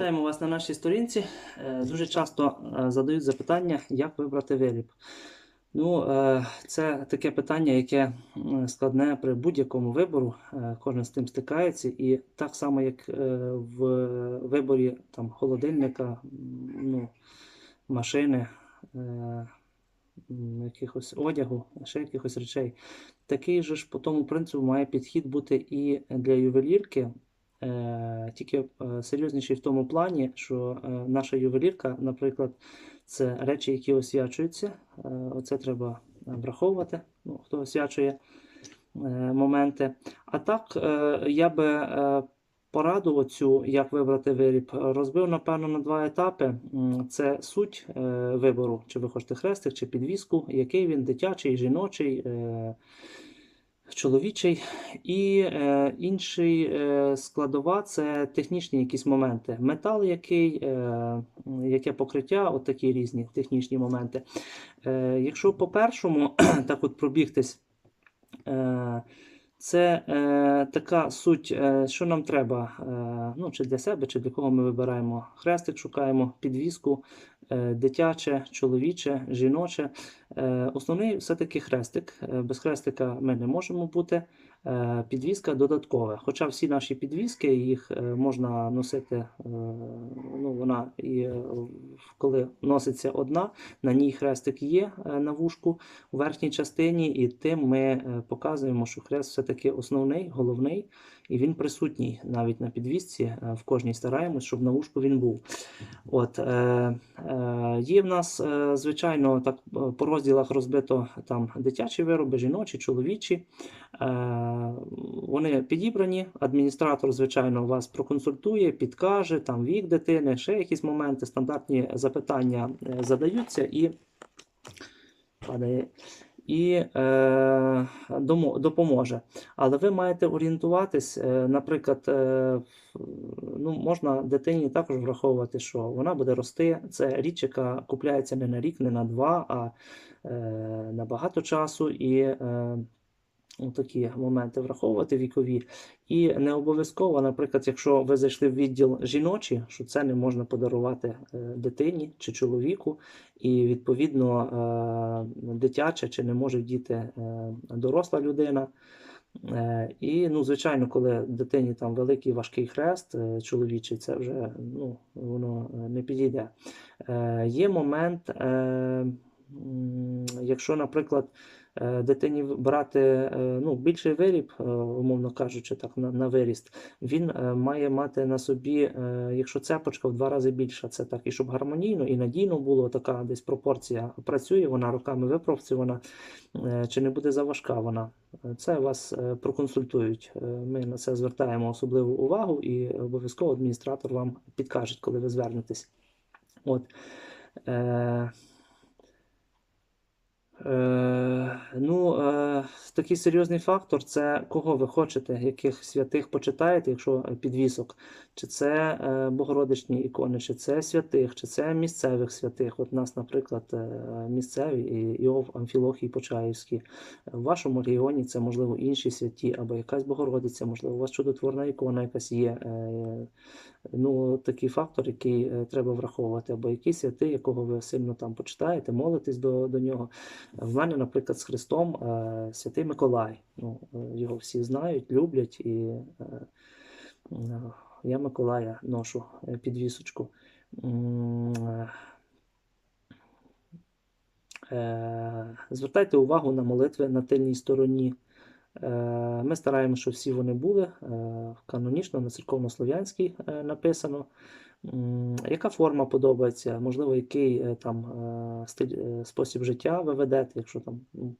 Вітаємо вас на нашій сторінці. Е, Дуже часто е, задають запитання, як вибрати виріб. Ну, е, це таке питання, яке складне при будь-якому вибору. Кожен з тим стикається. І так само, як в виборі там, холодильника, ну, машини, якихось одягу, ще якихось речей. Такий же ж по тому принципу має підхід бути і для ювелірки. Е, Тільки е, серйозніший в тому плані, що е, наша ювелірка, наприклад, це речі, які освячуються. Оце треба враховувати, ну, хто освячує моменти. А так, я би пораду оцю, як вибрати виріб, розбив, напевно, на два етапи. Це суть вибору, чи ви хочете хрестик, чи підвіску, який він дитячий, жіночий. Чоловічий і е, інший е, складова це технічні якісь моменти. Метал, який, е, яке покриття, от такі різні технічні моменти. Е, якщо по першому так от пробігтись, е, це е, така суть, е, що нам треба, е, ну, чи для себе, чи для кого ми вибираємо. Хрестик шукаємо, підвіску, дитяче, чоловіче, жіноче. Е, Основний все-таки хрестик. Е, Без хрестика ми не можемо бути. Е, Підвіска додаткова. Хоча всі наші підвіски, їх е, можна носити, е, ну, вона і коли носиться одна, на ній хрестик є на вушку у верхній частині, і тим ми показуємо, що хрест все-таки основний, головний, і він присутній навіть на підвісці. е, В кожній стараємось, щоб на вушку він був. От, е, е, є в нас, звичайно, так по розділах розбито там дитячі вироби, жіночі, чоловічі. Е, вони підібрані. Адміністратор, звичайно, вас проконсультує, підкаже, там вік дитини, ще якісь моменти, стандартні запитання е, задаються і падає. І е, допоможе. Але ви маєте орієнтуватись, е, наприклад, е, ну, можна дитині також враховувати, що вона буде рости. Це річ, яка купляється не на рік, не на два, а е, на багато часу. І е, такі моменти враховувати вікові. І не обов'язково, наприклад, якщо ви зайшли в відділ жіночі, що це не можна подарувати е, дитині чи чоловіку, і відповідно е, дитяче чи не може вдіти е, доросла людина. І, ну, звичайно, коли дитині там великий важкий хрест чоловічий, це вже ну, воно не підійде. Є момент, якщо, наприклад, дитині брати е, ну, більший виріб, е, умовно кажучи, так, на, на виріст, він е, має мати на собі, е, якщо цепочка в два рази більша, це так, і щоб гармонійно і надійно було, така десь пропорція працює, вона роками випрацьована, е, чи не буде заважка вона. Е, Це вас е, проконсультують. Е, Ми на це звертаємо особливу увагу, і обов'язково адміністратор вам підкаже, коли ви звернетесь. От. Е, Е, ну, е, такий серйозний фактор це кого ви хочете, яких святих почитаєте, якщо підвісок, чи це е, богородичні ікони, чи це святих, чи це місцевих святих. От нас, наприклад, е, місцеві Іов Амфілохій Почаївський. В вашому регіоні це можливо інші святі, або якась Богородиця, можливо, у вас чудотворна ікона якась є. Е, Ну, такий фактор, який е, треба враховувати, або який святий, якого ви сильно там почитаєте, молитесь до, до нього. В мене, наприклад, з Христом е, святий Миколай. Ну, е, його всі знають, люблять, і е, я Миколая ношу підвісочку. Звертайте увагу на молитви на тильній стороні. Е, Ми стараємося, щоб всі вони були. е, Канонічно на церковнослов'янській е, написано. Яка форма подобається? Можливо, який там стиль, спосіб життя ви ведете, якщо там ну,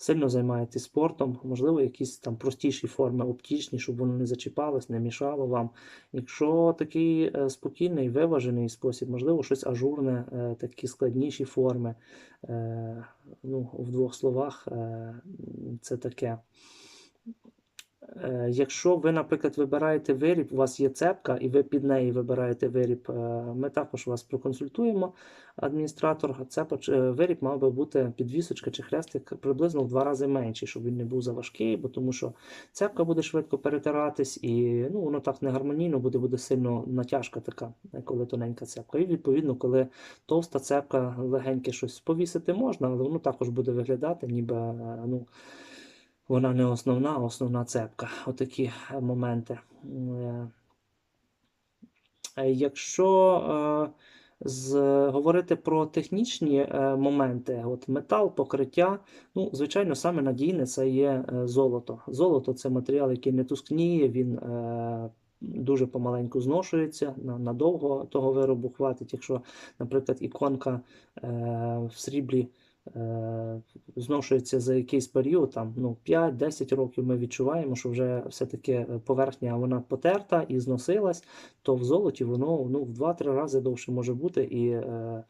сильно займаєтесь спортом, можливо, якісь там простіші форми, оптічні, щоб воно не зачіпалось, не мішало вам. Якщо такий е, спокійний, виважений спосіб, можливо, щось ажурне, е, такі складніші форми. Е, Ну, в двох словах, це таке. Е, Якщо ви, наприклад, вибираєте виріб, у вас є цепка, і ви під неї вибираєте виріб, е, ми також вас проконсультуємо, адміністратор. Цепоч, е, виріб мав би бути підвісочка чи хрестик приблизно в два рази менший, щоб він не був заважкий, бо тому що цепка буде швидко перетиратись, і ну, воно так не гармонійно буде, буде сильно натяжка така, коли тоненька цепка. І відповідно, коли товста цепка, легеньке щось повісити можна, але воно також буде виглядати, ніби ну, вона не основна, а основна цепка. Отакі е, моменти. Е, е, Якщо з, говорити про технічні моменти, от метал, покриття, ну, звичайно, саме надійне це є золото. Золото це матеріал, який не тускніє, він дуже помаленьку зношується, надовго того виробу хватить. Якщо, наприклад, іконка в сріблі зношується за якийсь період, там ну, 5-10 років ми відчуваємо, що вже все-таки е, поверхня вона потерта і зносилась, то в золоті воно ну, в 2-3 рази довше може бути. І, е,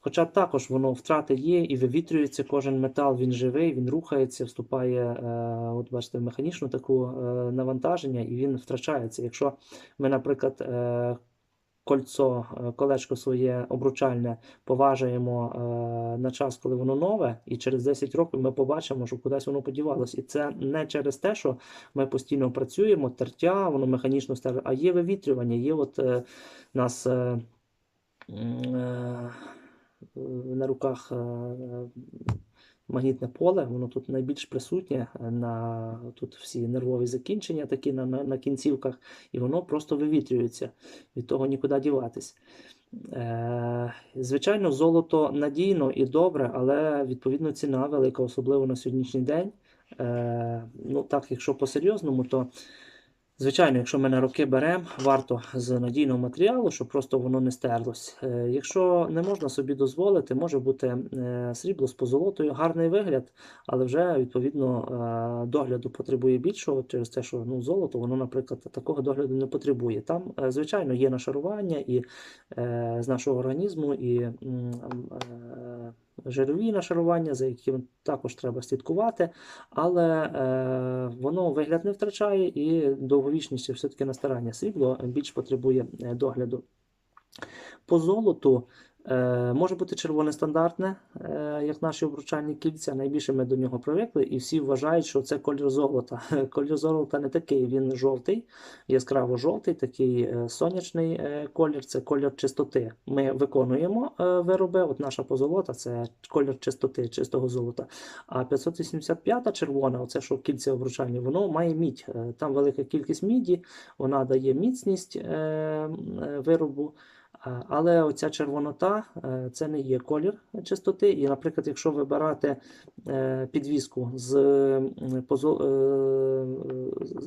хоча також воно втрати є і вивітрюється кожен метал, він живий, він рухається, вступає, е, от бачите, в механічну таку е, навантаження, і він втрачається. Якщо ми, наприклад, е, кольцо, е, колечко своє обручальне поважаємо е, на час, коли воно нове, і через 10 років ми побачимо, що кудись воно подівалось. І це не через те, що ми постійно працюємо, тертя, воно механічно стare, а є вивітрювання, є от е, нас. На руках магнітне поле, воно тут найбільш присутнє е, на тут всі нервові закінчення, такі на, на, на кінцівках, і воно просто вивітрюється. Від того нікуди діватись. Е, звичайно, золото надійно і добре, але відповідно ціна велика, особливо на сьогоднішній день. Е, ну так, якщо по-серйозному, то Звичайно, якщо ми на роки беремо, варто з надійного матеріалу, щоб просто воно не стерлось. Е, Якщо не можна собі дозволити, може бути е, срібло з позолотою, гарний вигляд, але вже відповідно е, догляду потребує більшого через те, що ну, золото, воно, наприклад, такого догляду не потребує. Там, звичайно, є нашарування і з нашого організму, і жирові нашарування, за яким також треба слідкувати але е, воно вигляд не втрачає і довговічність все-таки на старання. Срібло більш потребує е, догляду. По золоту може бути червоне стандартне, е, як наші обручальні кільця. Найбільше ми до нього привикли, і всі вважають, що це колір золота. Колір золота не такий, він жовтий, яскраво жовтий, такий е, сонячний е, колір, це колір чистоти. Ми виконуємо е, вироби. От наша позолота це колір чистоти, чистого золота. А 585 червона, оце що кільця обручальні, воно має мідь. Е, Там велика кількість міді, вона дає міцність е, е, виробу. А, Але оця червонота е, це не є колір чистоти. І, наприклад, якщо вибирати е, підвіску з м, позо- е,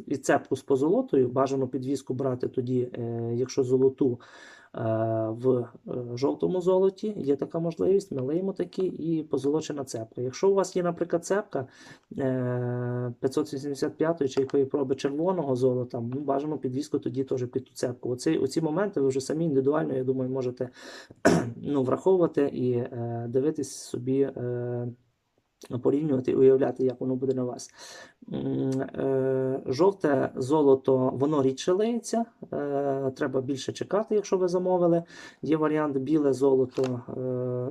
і цепку з позолотою, бажано підвіску брати тоді, е, якщо золоту е, в е, жовтому золоті, є така можливість, ми лиємо такі і позолочена цепка. Якщо у вас є, наприклад, цепка е, 585 чи якої проби червоного золота, ну, бажано підвіску тоді теж під ту цепку. Оці, оці моменти ви вже самі індивідуально, я думаю, можете ну, враховувати і е, дивитись собі. Е, Порівнювати і уявляти, як воно буде на вас. Е, Жовте золото, воно рідше лиється, е, треба більше чекати, якщо ви замовили. Є варіант біле золото, е,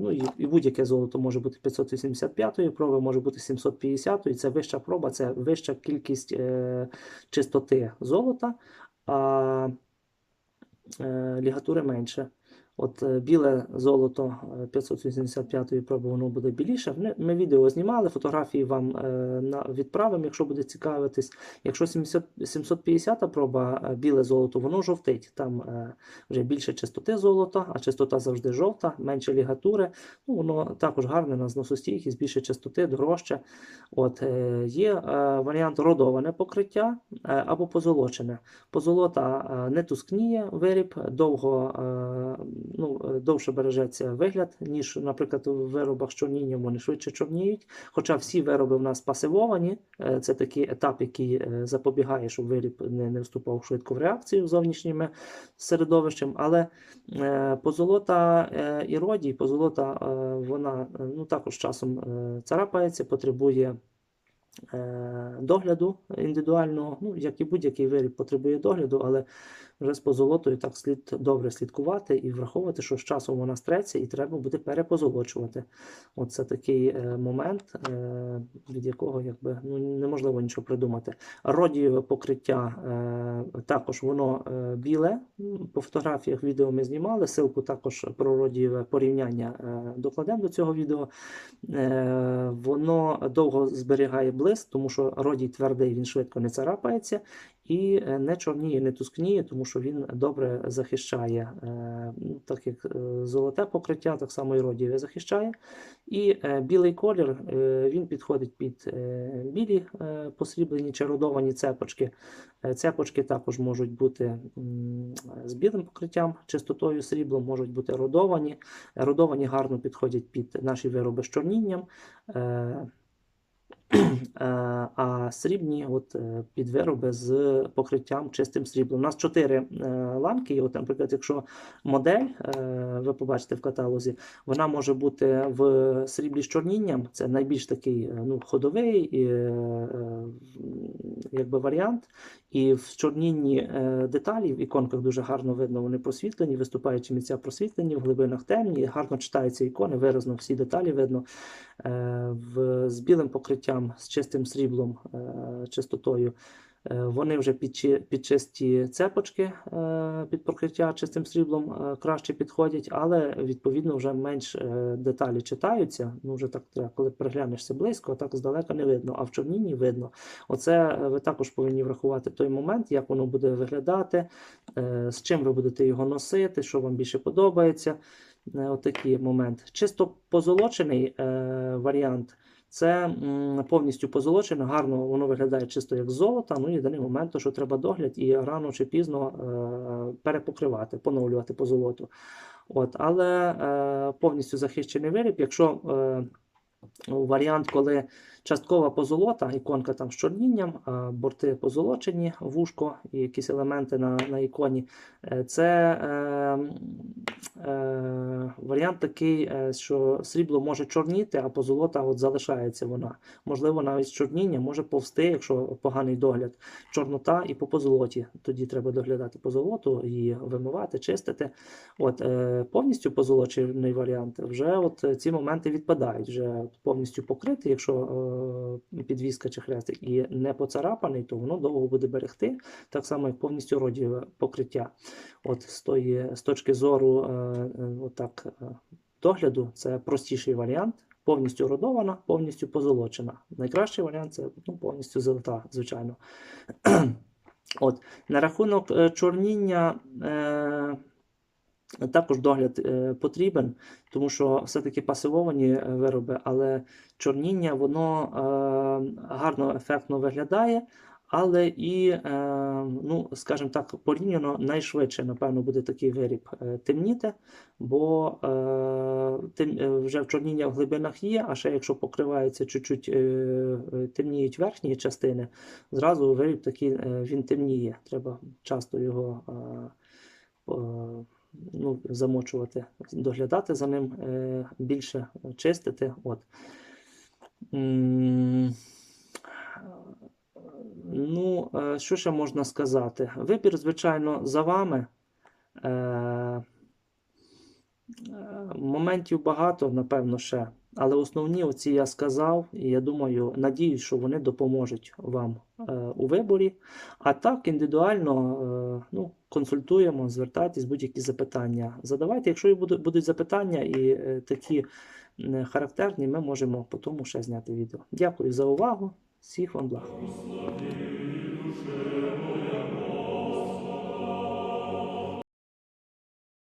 ну і, будь-яке золото може бути 585 проби, може бути 750 і це вища проба, це вища кількість чистоти золота, а лігатури менше. От е, біле золото е, 585 проби, воно буде біліше. Ми, відео знімали, фотографії вам е, відправимо, якщо буде цікавитись. Якщо 70, 750 проба е, біле золото, воно жовтить. Там е, вже більше чистоти золота, а чистота завжди жовта, менше лігатури. Ну, воно також гарне на зносостійкість, більше чистоти, дорожче. От, е, є е, варіант родоване покриття е, або позолочене. Позолота е, не тускніє виріб, довго, е, ну, е, довше бережеться вигляд, ніж, наприклад, у виробах з чорнінням вони швидше чорніють. Хоча всі вироби в нас пасивовані, е, це такий етап, який е, запобігає, щоб виріб не, не вступав швидко в реакцію з зовнішніми середовищем. Але позолота і родій, позолота, вона ну, також часом царапається, потребує догляду індивідуального, ну, як і будь-який виріб потребує догляду, але вже з позолотою так слід добре слідкувати і враховувати, що з часом вона стреться і треба буде перепозолочувати. Оце такий е, момент, е, від якого якби, ну, неможливо нічого придумати. Родієве покриття е, також воно біле. По фотографіях відео ми знімали. Силку також про родієве порівняння докладемо до цього відео. Воно довго зберігає блиск, тому що родій твердий, він швидко не царапається і е, не чорніє, не тускніє, тому що він добре захищає, е, ну, так як е, золоте покриття, так само і родієве захищає. І білий колір він підходить під білі посріблені чи родовані цепочки. Цепочки також можуть бути з білим покриттям, чистотою сріблом, можуть бути родовані. Родовані гарно підходять під наші вироби з чорнінням. Е, А срібні от, е, під вироби з покриттям чистим сріблом. У нас чотири е, ланки. От, наприклад, якщо модель, ви побачите в каталозі, вона може бути в сріблі з чорнінням. Це найбільш такий ну, ходовий якби варіант. І в чорнінні деталі в іконках дуже гарно видно, вони просвітлені, виступаючі місця просвітлені, в глибинах темні, гарно читаються ікони, виразно всі деталі видно. В, з білим покриттям, з чистим сріблом, е, чистотою. Е, Вони вже під, під чисті цепочки е, під покриття чистим сріблом краще підходять, але відповідно вже менш деталі читаються. Ну вже так треба, коли приглянешся близько, так здалека не видно, а в чорнінні видно. Оце ви також повинні врахувати той момент, як воно буде виглядати, з чим ви будете його носити, що вам більше подобається. Отакий момент. Чисто позолочений варіант. Це повністю позолочене, гарно воно виглядає чисто як золото. Ну єдиний момент, то, що треба догляд і рано чи пізно е, перепокривати, поновлювати позолоту. От, але е, повністю захищений виріб, якщо е, варіант, коли часткова позолота, іконка там з чорнінням, борти позолочені, вушко і якісь елементи на, на іконі. Е, Це е, е, варіант такий, е, що срібло може чорніти, а позолота от залишається вона. Можливо, навіть чорніння може повсти, якщо поганий догляд. Чорнота і по позолоті. Тоді треба доглядати позолоту, її вимивати, чистити. От, е, повністю позолочений варіант, вже от е, ці моменти відпадають. Вже повністю покритий, якщо е, підвіска чи хрестик і не поцарапаний, то воно довго буде берегти, так само як повністю родієве покриття. От з, тої, з точки зору е, е, отак, догляду, це простіший варіант. Повністю родована, повністю позолочена. Найкращий варіант це ну, повністю золота, звичайно. От, на рахунок чорніння. Е, також догляд е, потрібен, тому що все-таки пасивовані е, вироби, але чорніння воно е, гарно, ефектно виглядає, але і, ну, скажімо так, порівняно найшвидше, напевно, буде такий виріб темніти, бо е, вже в чорніння в глибинах є, а ще якщо покривається чуть-чуть темніють верхні частини, зразу виріб такий він темніє. Треба часто його. Ну, замочувати, доглядати за ним е, більше чистити. От. Ну, е, що ще можна сказати? Вибір, звичайно, за вами. Е, Моментів багато, напевно, ще. Але основні оці я сказав, і я думаю, надіюсь, що вони допоможуть вам е, у виборі. А так, індивідуально е, ну, консультуємо, звертайтесь, будь-які запитання. Задавайте, якщо будуть, запитання і е, такі характерні, ми можемо по тому ще зняти відео. Дякую за увагу. Всіх вам благ.